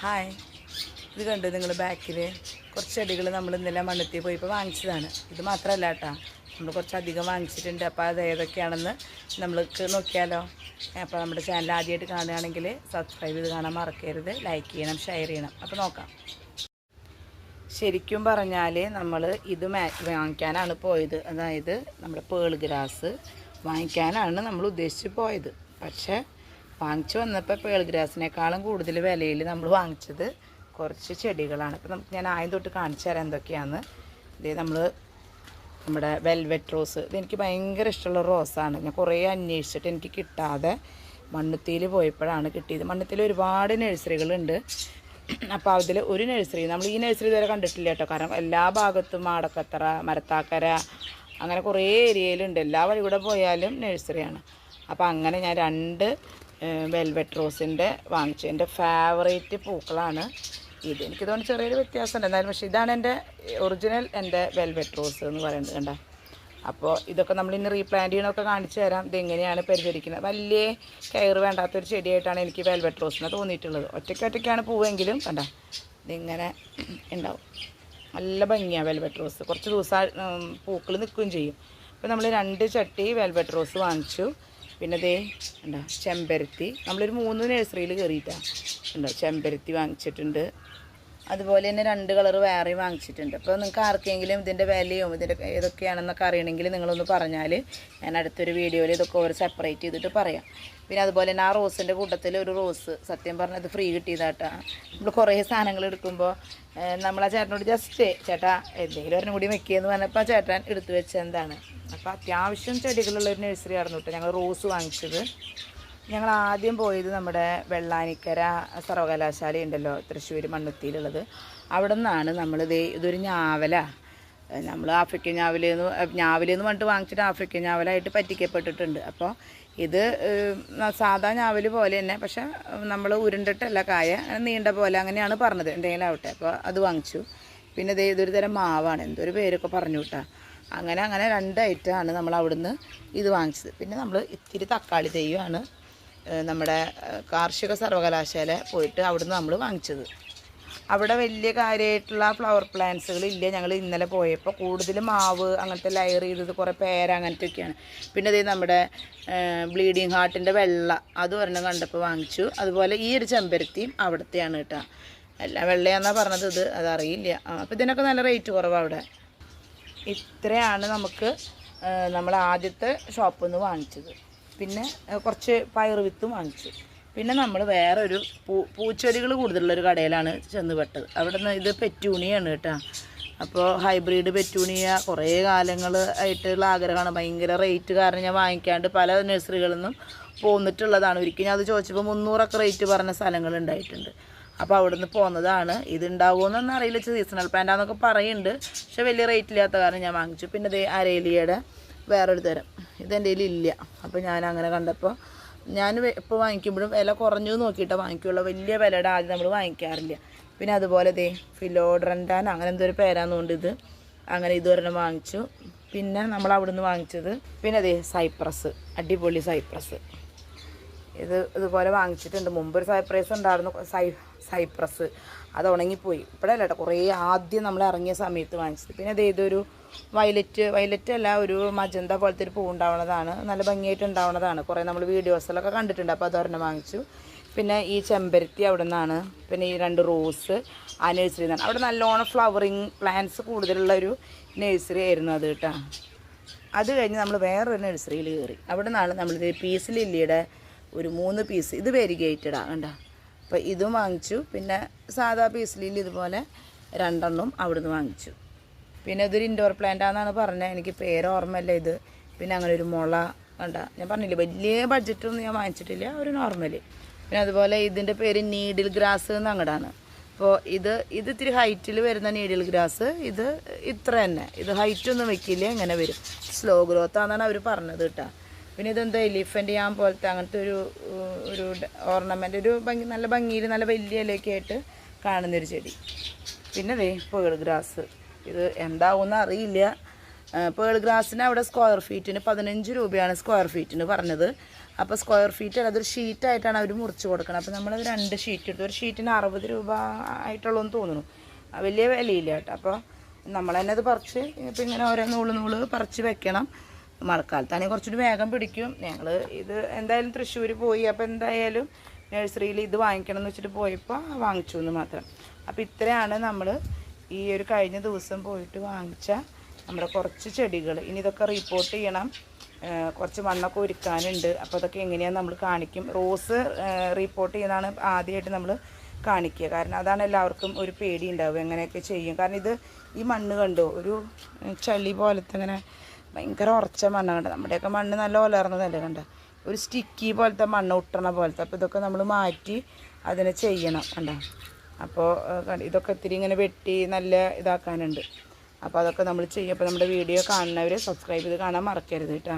Hi ഇത് കണ്ടു നിങ്ങൾ ബാക്കിൽ കുറച്ച് ചെടികൾ നമ്മൾ ഇന്നലെ മണ്ണത്തി പോയപ്പോൾ വാങ്ങിച്ചതാണ്. ഇത് മാത്രമല്ല കേട്ടോ നമ്മൾ കുറച്ചധികം വാങ്ങിച്ചിട്ടുണ്ട്. അപ്പോൾ അത് ഏതൊക്കെയാണെന്ന് നമ്മൾക്ക് നോക്കിയാലോ. അപ്പോൾ നമ്മുടെ ചാനൽ ആദ്യമായിട്ട് കാണുകയാണെങ്കിൽ സബ്സ്ക്രൈബ് ചെയ്ത് കാണാൻ മറക്കരുത്. ലൈക്ക് ചെയ്യണം ഷെയർ ചെയ്യണം. അപ്പോൾ നോക്കാം. ശരിക്കും പറഞ്ഞാൽ നമ്മൾ ഇത് വാങ്ങിക്കാനാണ് പോയത്. അതായത് നമ്മുടെ പേൾ ഗ്രാസ് വാങ്ങിക്കാനാണ് നമ്മൾ ഉദ്ദേശിച്ച് പോയത്. പക്ഷേ വാങ്ങിച്ചു വന്നപ്പോൾ പേൾ ഗ്രാസിനേക്കാളും കൂടുതൽ വിലയിൽ നമ്മൾ വാങ്ങിച്ചത് കുറച്ച് ചെടികളാണ്. അപ്പോൾ നമുക്ക് ഞാൻ ആദ്യം തൊട്ട് കാണിച്ചു തരാം എന്തൊക്കെയാണ്. ഇത് നമ്മൾ നമ്മുടെ വെൽവെറ്റ് റോസ് ഇതെനിക്ക് ഭയങ്കര ഇഷ്ടമുള്ള റോസാണ് ഞാൻ കുറേ അന്വേഷിച്ചിട്ട് എനിക്ക് കിട്ടാതെ മണ്ണുത്തിയിൽ പോയപ്പോഴാണ് കിട്ടിയത്. മണ്ണുത്തിയിൽ ഒരുപാട് നഴ്സറികളുണ്ട് അപ്പോൾ അതിൽ ഒരു നഴ്സറി നമ്മൾ ഈ നഴ്സറി ഇതുവരെ കണ്ടിട്ടില്ല കേട്ടോ. കാരണം എല്ലാ ഭാഗത്തും മാടക്കത്തറ മരത്താക്കര അങ്ങനെ കുറേ ഏരിയയിലുണ്ട് എല്ലാ വഴി കൂടെ പോയാലും നഴ്സറിയാണ് അപ്പോൾ അങ്ങനെ ഞാൻ രണ്ട് വെൽവെറ്റ് റോസിന്റെ വാങ്ങിച്ചു എന്റെ ഫേവറേറ്റ് പൂക്കളാണ് ഇത്. എനിക്ക് തോന്നുന്നു ചെറിയൊരു വ്യത്യാസമുണ്ട്. എന്നാലും പക്ഷേ ഇതാണ് എന്റെ ഒറിജിനൽ എന്റെ വെൽവെറ്റ് റോസ് എന്ന് പറയുന്നത് കണ്ട. അപ്പോൾ ഇതൊക്കെ നമ്മൾ ഇന്ന് റീപ്ലാന്റ് ചെയ്യണമൊക്കെ കാണിച്ചു തരാം. ഇതെങ്ങനെയാണ് പരിചരിക്കുന്നത് വലിയ കെയർ വേണ്ടാത്തൊരു ചെടിയായിട്ടാണ് എനിക്ക് വെൽവെറ്റ് റോസിനെ തോന്നിയിട്ടുള്ളത്. ഒറ്റയ്ക്ക് ഒറ്റയ്ക്കാണ് പൂവെങ്കിലും കണ്ട. ഇതിങ്ങനെ ഉണ്ടാവും. നല്ല ഭംഗിയാണ് വെൽവെറ്റ് റോസ് കുറച്ച് ദിവസം പൂക്കൾ നിൽക്കുകയും ചെയ്യും. അപ്പോൾ നമ്മൾ രണ്ട് ചട്ടി വെൽവെറ്റ് റോസ് വാങ്ങിച്ചു. പിന്നെ ദേ ഉണ്ടോ ചെമ്പരത്തി. നമ്മളൊരു മൂന്ന് നഴ്സറിയിൽ കയറിയിട്ടാണ് ഉണ്ടോ ചെമ്പരത്തി വാങ്ങിച്ചിട്ടുണ്ട്. അതുപോലെ തന്നെ രണ്ട് കളർ വേറെ വാങ്ങിച്ചിട്ടുണ്ട്. അപ്പോൾ നിങ്ങൾക്ക് ആർക്കെങ്കിലും ഇതിന്റെ വിലയും ഇതിന്റെ ഏതൊക്കെയാണെന്നൊക്കെ അറിയണമെങ്കിൽ നിങ്ങളൊന്ന് പറഞ്ഞാൽ ഞാൻ അടുത്തൊരു വീഡിയോയിൽ ഇതൊക്കെ ഒരു സെപ്പറേറ്റ് ചെയ്തിട്ട് പറയാം. പിന്നെ അതുപോലെ തന്നെ ആ റോസിന്റെ കൂട്ടത്തിൽ ഒരു റോസ് സത്യം പറഞ്ഞത് ഫ്രീ കിട്ടിയതാട്ടാ. നമ്മൾ കുറേ സാധനങ്ങൾ എടുക്കുമ്പോൾ നമ്മൾ ആ ചേട്ടനോട് ജസ്റ്റ് ചേട്ടാ എന്തെങ്കിലും ഒരെണ്ണം കൂടി വെക്കിയെന്ന് പറഞ്ഞപ്പോൾ ആ ചേട്ടൻ എടുത്തു വെച്ചെന്താണ് അപ്പോൾ അത്യാവശ്യം ചെടികളുള്ള ഒരു നഴ്സറി ആയിരുന്നു കേട്ടോ ഞങ്ങൾ റോസ് വാങ്ങിച്ചത്. ഞങ്ങൾ ആദ്യം പോയത് നമ്മുടെ വെള്ളാനിക്കര സർവകലാശാല ഉണ്ടല്ലോ തൃശ്ശൂർ മണ്ണുത്തിയിലുള്ളത്. അവിടെ നിന്നാണ് നമ്മൾ ഇതൊരു ഞാവല. നമ്മൾ ആഫ്രിക്കൻ ഞാവലെന്ന് ഞാവലെന്ന് പറഞ്ഞിട്ട് വാങ്ങിച്ചിട്ട് ആഫ്രിക്കൻ ഞാവലായിട്ട് പറ്റിക്കപ്പെട്ടിട്ടുണ്ട്. അപ്പോൾ ഇത് സാധാ ഞാവൽ പോലെ തന്നെ പക്ഷെ നമ്മൾ ഉരുണ്ടിട്ടല്ല കായ നീണ്ട പോലെ അങ്ങനെയാണ് പറഞ്ഞത്. എന്തെങ്കിലും ആവട്ടെ അപ്പോൾ അത് വാങ്ങിച്ചു. പിന്നെ ദേ ഇതൊരു തരം മാവാണ്. എന്തൊരു പേരൊക്കെ പറഞ്ഞു വിട്ടാ അങ്ങനെ അങ്ങനെ രണ്ട് ഐറ്റമാണ് നമ്മൾ അവിടുന്ന് ഇത് വാങ്ങിച്ചത്. പിന്നെ നമ്മൾ ഇത്തിരി തക്കാളി തെയ്യമാണ് നമ്മുടെ കാർഷിക സർവകലാശാല പോയിട്ട് അവിടുന്ന് നമ്മൾ വാങ്ങിച്ചത്. അവിടെ വലിയ കാര്യമായിട്ടുള്ള ഫ്ലവർ പ്ലാന്റ്സുകൾ ഇല്ല. ഞങ്ങൾ ഇന്നലെ പോയപ്പോൾ കൂടുതൽ മാവ് അങ്ങനത്തെ ലയർ ചെയ്തത് കുറേ പേര അങ്ങനത്തെ ഒക്കെയാണ് പിന്നെ ഇത് നമ്മുടെ ബ്ലീഡിങ് ഹാർട്ടിന്റെ വെള്ള അത് ഒരെണ്ണം കണ്ടപ്പോൾ വാങ്ങിച്ചു. അതുപോലെ ഈ ഒരു ചെമ്പരത്തിയും അവിടുത്തെയാണ് കേട്ടോ. അല്ല വെള്ളയാന്നാ പറഞ്ഞത് ഇത് അതറിയില്ല. അപ്പോൾ ഇതിനൊക്കെ നല്ല റേറ്റ് കുറവാണ് അവിടെ. ഇത്രയാണ് നമുക്ക് നമ്മൾ ആദ്യത്തെ ഷോപ്പിൽ നിന്ന് വാങ്ങിച്ചത്. പിന്നെ കുറച്ച് പയർ വിത്തും വാങ്ങിച്ചു. പിന്നെ നമ്മൾ വേറൊരു പൂ പൂച്ചെടികൾ കൂടുതലുള്ളൊരു കടയിലാണ് ചെന്ന് പെട്ടത്. അവിടെ നിന്ന് ഇത് പെറ്റൂണിയാണ് കേട്ടോ. അപ്പോൾ ഹൈബ്രിഡ് പെറ്റൂണിയ കുറേ കാലങ്ങൾ ആയിട്ടുള്ള ആഗ്രഹമാണ്. ഭയങ്കര റേറ്റ് കാരണം ഞാൻ വാങ്ങിക്കാണ്ട് പല നഴ്സറികളിൽ നിന്നും പോന്നിട്ടുള്ളതാണ്. ഒരിക്കലും ഞാൻ അത് ചോദിച്ചപ്പോൾ മുന്നൂറൊക്കെ റേറ്റ് പറഞ്ഞ സ്ഥലങ്ങൾ ഉണ്ടായിട്ടുണ്ട്. അപ്പോൾ അവിടുന്ന് പോകുന്നതാണ് ഇതുണ്ടാവുമെന്നൊന്നും അറിയില്ല. സീസണൽ പ്ലാന്റാന്നൊക്കെ പറയുന്നുണ്ട് പക്ഷെ വലിയ റേറ്റ് ഇല്ലാത്ത കാരണം ഞാൻ വാങ്ങിച്ചു. പിന്നെ ദേ അരേലിയുടെ വേറൊരു തരം. ഇതെന്റെ കയ്യിൽ ഇല്ല. അപ്പോൾ ഞാൻ അങ്ങനെ കണ്ടപ്പോൾ ഞാൻ ഇപ്പോൾ വാങ്ങിക്കുമ്പോഴും വില കുറഞ്ഞു നോക്കിയിട്ടാണ് വാങ്ങിക്കുള്ളൂ. വലിയ വിലയുടെ ആദ്യം നമ്മൾ വാങ്ങിക്കാറില്ല. പിന്നെ അതുപോലെ ദേ ഫിലോഡ്രൻഡാൻ അങ്ങനെ എന്തോ ഒരു പേരാന്നുകൊണ്ട് ഇത്. അങ്ങനെ ഇതുവരെ വാങ്ങിച്ചു. പിന്നെ നമ്മൾ അവിടെ നിന്ന് വാങ്ങിച്ചത് പിന്നെ ദേ സൈപ്രസ്. അടിപൊളി സൈപ്രസ്. ഇത് ഇതുപോലെ വാങ്ങിച്ചിട്ടുണ്ട്. മുമ്പ് ഒരു സൈപ്രസ് ഉണ്ടായിരുന്നു. സൈ സൈപ്രസ്. അത് ഉണങ്ങിപ്പോയി. ഇപ്പോഴല്ല കേട്ടോ. കുറേ ആദ്യം നമ്മൾ ഇറങ്ങിയ സമയത്ത് വാങ്ങിച്ചത്. പിന്നെ അതേ ഇതൊരു വയലറ്റ് വയലറ്റ് അല്ല ഒരു മജന്ത പോലത്തെ ഒരു പൂ ഉണ്ടാവുന്നതാണ് നല്ല ഭംഗിയായിട്ട് ഉണ്ടാവുന്നതാണ്. കുറേ നമ്മൾ വീഡിയോസിലൊക്കെ കണ്ടിട്ടുണ്ട്. അപ്പോൾ അതൊരെണ്ണം വാങ്ങിച്ചു. പിന്നെ ഈ ചെമ്പരത്തി അവിടെ നിന്നാണ് പിന്നെ ഈ രണ്ട് റോസ് ആ നഴ്സറി നിന്നാണ് അവിടെ നല്ലോണം ഫ്ലവറിങ് പ്ലാന്റ്സ് കൂടുതലുള്ള ഒരു നഴ്സറി ആയിരുന്നു അത് കേട്ടോ. അത് കഴിഞ്ഞ് നമ്മൾ വേറൊരു നഴ്സറിയിൽ കയറി അവിടെ നിന്നാണ് നമ്മളിത് പീസ് ലില്ലിയുടെ ഒരു മൂന്ന് പീസ് ഇത് വെരിഗേറ്റഡാ കണ്ട? അപ്പോൾ ഇതും വാങ്ങിച്ചു. പിന്നെ സാധാ പീസ് ലില്ലി ഇതുപോലെ രണ്ടെണ്ണം അവിടുന്ന് വാങ്ങിച്ചു. പിന്നെ ഇതൊരു ഇൻഡോർ പ്ലാന്റ് ആണെന്നാണ് പറഞ്ഞത്. എനിക്ക് പേര് ഓർമ്മയില്ല ഇത്. പിന്നെ അങ്ങനെ ഒരു മുള കണ്ട. ഞാൻ പറഞ്ഞില്ലേ വലിയ ബഡ്ജറ്റൊന്നും ഞാൻ വാങ്ങിച്ചിട്ടില്ല ഒരു നോർമൽ പിന്നെ അതുപോലെ ഇതിന്റെ പേര് നീഡിൽ ഗ്രാസ് എന്ന് അങ്ങടാണ്. അപ്പോൾ ഇത് ഇത് ഇത്തിരി ഹൈറ്റിൽ വരുന്ന നീഡിൽ ഗ്രാസ് ഇത് ഇത്ര തന്നെ. ഇത് ഹൈറ്റ് ഒന്നും വെക്കില്ല ഇങ്ങനെ വരും. സ്ലോ ഗ്രോത്ത് ആണെന്നാണ് അവർ പറഞ്ഞത് കേട്ടോ. പിന്നെ ഇതെന്താ എലിഫന്റ് യാം പോലത്തെ അങ്ങനത്തെ ഒരു ഒരു ഓർണമെന്റ് ഒരു ഭംഗി നല്ല ഭംഗിയിൽ നല്ല വലിയ ഇലയൊക്കെ ആയിട്ട് കാണുന്നൊരു ചെടി. പിന്നെ ദേ പേൾ ഗ്രാസ് ഇത് എന്താവുമെന്ന് അറിയില്ല. പേൾ ഗ്രാസിന് അവിടെ സ്ക്വയർ ഫീറ്റിന് പതിനഞ്ച് രൂപയാണ് സ്ക്വയർ ഫീറ്റിന് പറഞ്ഞത്. അപ്പോൾ സ്ക്വയർ ഫീറ്റ് അല്ല അതൊരു ഷീറ്റായിട്ടാണ് അവർ മുറിച്ച് കൊടുക്കുന്നത് അപ്പോൾ നമ്മളത് രണ്ട് ഷീറ്റ് എടുത്തു. ഒരു ഷീറ്റിന് അറുപത് രൂപ ആയിട്ടുള്ളൂ എന്ന് തോന്നുന്നു. വലിയ വിലയില്ല കേട്ടോ. അപ്പോൾ നമ്മൾ തന്നെ അത് പറിച്ച് ഇപ്പം ഇങ്ങനെ ഓരോ നൂൾ നൂൾ പറിച്ച് വെക്കണം. മഴക്കാലത്താണെങ്കിൽ കുറച്ചുകൂടി വേഗം പിടിക്കും. ഞങ്ങൾ ഇത് എന്തായാലും തൃശ്ശൂർ പോയി. അപ്പോൾ എന്തായാലും നഴ്സറിയിൽ ഇത് വാങ്ങിക്കണം എന്ന് വെച്ചിട്ട് പോയപ്പോൾ വാങ്ങിച്ചു എന്ന് മാത്രം. അപ്പോൾ ഇത്രയാണ് നമ്മൾ ഈ ഒരു കഴിഞ്ഞ ദിവസം പോയിട്ട് വാങ്ങിച്ച നമ്മുടെ കുറച്ച് ചെടികൾ. ഇനി ഇതൊക്കെ റിപ്പോർട്ട് ചെയ്യണം. കുറച്ച് മണ്ണൊക്കെ ഒരുക്കാനുണ്ട്. അപ്പോൾ അതൊക്കെ എങ്ങനെയാണ് നമ്മൾ കാണിക്കും. റോസ് റിപ്പോർട്ട് ചെയ്യുന്നതാണ് ആദ്യമായിട്ട് നമ്മൾ കാണിക്കുക. കാരണം അതാണ് എല്ലാവർക്കും ഒരു പേടി ഉണ്ടാവുക എങ്ങനെയൊക്കെ ചെയ്യും. കാരണം ഇത് ഈ മണ്ണ് കണ്ടോ? ഒരു ചളി പോലത്തെ ഇങ്ങനെ ഭയങ്കര ഉറച്ച മണ്ണ് കണ്ട? നമ്മുടെയൊക്കെ മണ്ണ് നല്ല ഒലർന്നതല്ലേ കണ്ട? ഒരു സ്റ്റിക്കി പോലത്തെ മണ്ണ് ഒട്ടണ പോലത്തെ. അപ്പോൾ ഇതൊക്കെ നമ്മൾ മാറ്റി അതിനെ ചെയ്യണം കണ്ട? അപ്പോൾ ഇതൊക്കെ ഇത്തിരി ഇങ്ങനെ വെട്ടി നല്ല ഇതാക്കാനുണ്ട്. അപ്പോൾ അതൊക്കെ നമ്മൾ ചെയ്യും അപ്പോൾ നമ്മുടെ വീഡിയോ കാണുന്നവർ സബ്സ്ക്രൈബ് ചെയ്ത് കാണാൻ മറക്കരുത് കേട്ടോ.